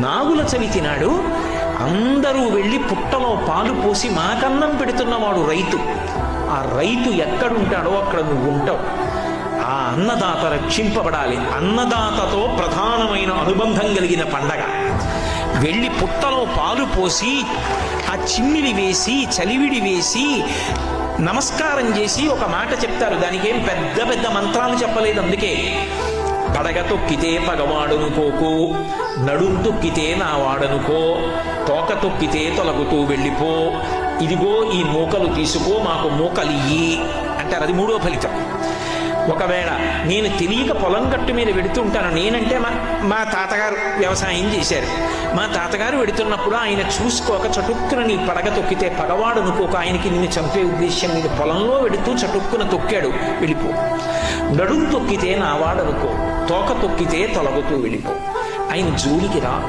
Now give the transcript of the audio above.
నాగుల చవితినాడు అందరూ వెళ్ళి పుట్టలో పాలు పోసి మాకన్నం పెడుతున్నవాడు రైతు. ఆ రైతు ఎక్కడుంటాడో అక్కడ నువ్వు ఉంటావు. ఆ అన్నదాత రక్షింపబడాలి అన్నదాతతో ప్రధానమైన అనుబంధం కలిగిన పండగ. వెళ్ళి పుట్టలో పాలు పోసి ఆ చిమ్మిలి వేసి చలివిడి వేసి నమస్కారం చేసి ఒక మాట చెప్తారు. దానికేం పెద్ద పెద్ద మంత్రాలు చెప్పలేదు అందుకే. పడగ తొక్కితే పగవాడనుకోకు నడుం తొక్కితే నా వాడనుకో తోక తొక్కితే తొలగుతూ వెళ్ళిపో. ఇదిగో ఈ మూకలు తీసుకో మాకు మూకలియ్యి అంటారు. అది మూడో ఫలితం. ఒకవేళ నేను తెలియక పొలం గట్టు మీద వెడుతుంటాను నేనంటే మా మా తాతగారు వ్యవసాయం చేశారు. మా తాతగారు వెడుతున్నప్పుడు ఆయన చూసుకోక చటుక్కున నీ పడగ తొక్కితే పగవాడు అనుకోక ఆయనకి నిన్ను చంపే ఉద్దేశ్యం నేను పొలంలో వెడుతూ చటుక్కున తొక్కాడు వెళ్ళిపో. నడుం తొక్కితే నావాడనుకో. తోక తొక్కితే తొలగుతూ వెళ్ళిపో. ఆయన జోలికి రా.